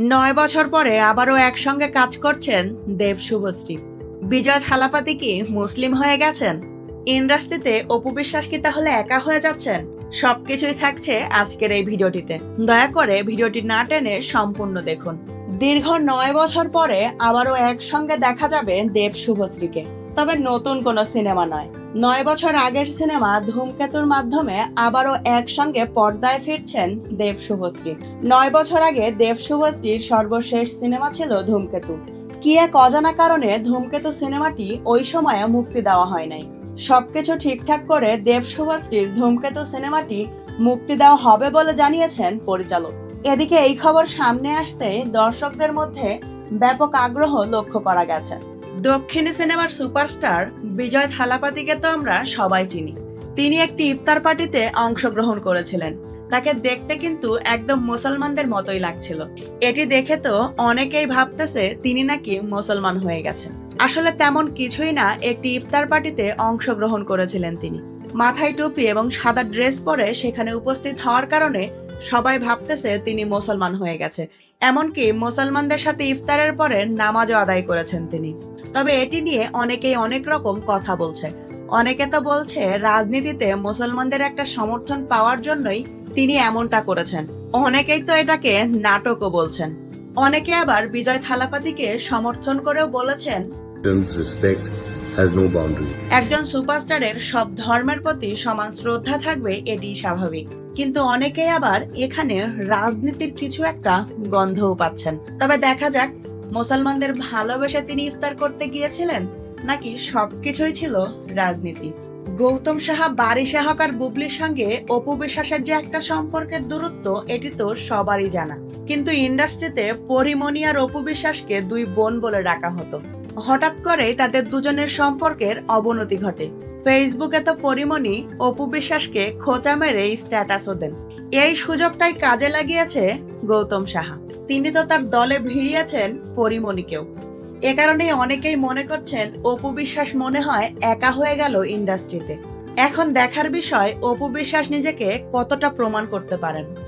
নয় বছর পরে আবারও একসঙ্গে কাজ করছেন দেব শুভশ্রী। বিজয় থালাপাতি কি মুসলিম হয়ে গেছেন? ইন্ডাস্ট্রিতে অপু বিশ্বাস কি তাহলে একা হয়ে যাচ্ছেন? সবকিছুই থাকছে আজকের এই ভিডিওটিতে। দয়া করে ভিডিওটি না টেনে সম্পূর্ণ দেখুন। দীর্ঘ নয় বছর পরে আবারও একসঙ্গে দেখা যাবে দেব শুভশ্রীকে। তবে নতুন কোনো সিনেমা নয়। নয় বছর আগের সিনেমা ধূমকেতুর মাধ্যমে আবারও একসঙ্গে পর্দায় ফিরছেন দেব শুভশ্রী। নয় বছর আগে দেব শুভশ্রীর সর্বশেষ সিনেমা ছিল ধূমকেতু। কি এক অজানা কারণে ধূমকেতু সিনেমাটি ওই সময়ে মুক্তি দেওয়া হয় নাই। সবকিছু ঠিকঠাক করে দেব শুভশ্রীর ধূমকেতু সিনেমাটি মুক্তি দেওয়া হবে বলে জানিয়েছেন পরিচালক। এদিকে এই খবর সামনে আসতে দর্শকদের মধ্যে ব্যাপক আগ্রহ লক্ষ্য করা গেছে। দক্ষিণী সিনেমার সুপারস্টার বিজয় থালাপাতিকে তো আমরা সবাই চিনি। তিনি একটি ইফতার পার্টিতে অংশগ্রহণ করেছিলেন। তাকে দেখতে কিন্তু একদম মুসলমানদের মতোই লাগছিল। এটি দেখে তো অনেকেই ভাবতেছে তিনি নাকি মুসলমান হয়ে গেছেন। আসলে তেমন কিছুই না একটি ইফতার পার্টিতে অংশগ্রহণ করেছিলেন তিনি। মাথায় টুপি এবং সাদা ড্রেস পরে সেখানে উপস্থিত হওয়ার কারণে সবাই ভাবতেছে তিনি মুসলমান হয়ে গেছে। এমনকি মুসলমানদের সাথে ইফতারের পরে নামাজও আদায় করেছেন তিনি। তবে এটি নিয়ে অনেকেই অনেক রকম কথা বলছে। অনেকে তো বলছে রাজনীতিতে মুসলমানদের একটা সমর্থন পাওয়ার জন্যই তিনি এমনটা করেছেন। অনেকেই তো এটাকে নাটকও বলছেন। অনেকে আবার বিজয় থালাপাতিকে সমর্থন করেও বলেছেন Has no boundary. একজন সুপারস্টারের সব ধর্মের প্রতি সমান শ্রদ্ধা থাকবে এটি স্বাভাবিক। কিন্তু অনেকেই আবার এখানে রাজনীতির কিছু একটা গন্ধও পাচ্ছেন। তবে দেখা যাক, মুসলমানদের ভালোবেসে তিনি ইফতার করতে গিয়েছিলেন নাকি সবকিছুই ছিল রাজনীতি। গৌতম সাহা বাড়ি সাহকার বুবলির সঙ্গে অপু বিশ্বাসের যে একটা সম্পর্কের দূরত্ব, এটি তো সবারই জানা। কিন্তু ইন্ডাস্ট্রিতে পরিমণি আর অপু বিশ্বাসকে দুই বোন বলে ডাকা হতো। হঠাৎ করেই তাদের দুজনের সম্পর্কের অবনতি ঘটে। ফেসবুকে তো পরিমণি, অপু বিশ্বাসকে খোঁচা মেরে স্ট্যাটাসও দেন। এই সুযোগটাই কাজে লাগিয়েছে গৌতম সাহা। তিনি তো তার দলে ভিড়িয়েছেন পরিমণিকেও। এ কারণেই অনেকেই মনে করছেন অপু বিশ্বাস মনে হয় একা হয়ে গেল ইন্ডাস্ট্রিতে এখন দেখার বিষয়, অপু বিশ্বাস নিজেকে কতটা প্রমাণ করতে পারেন?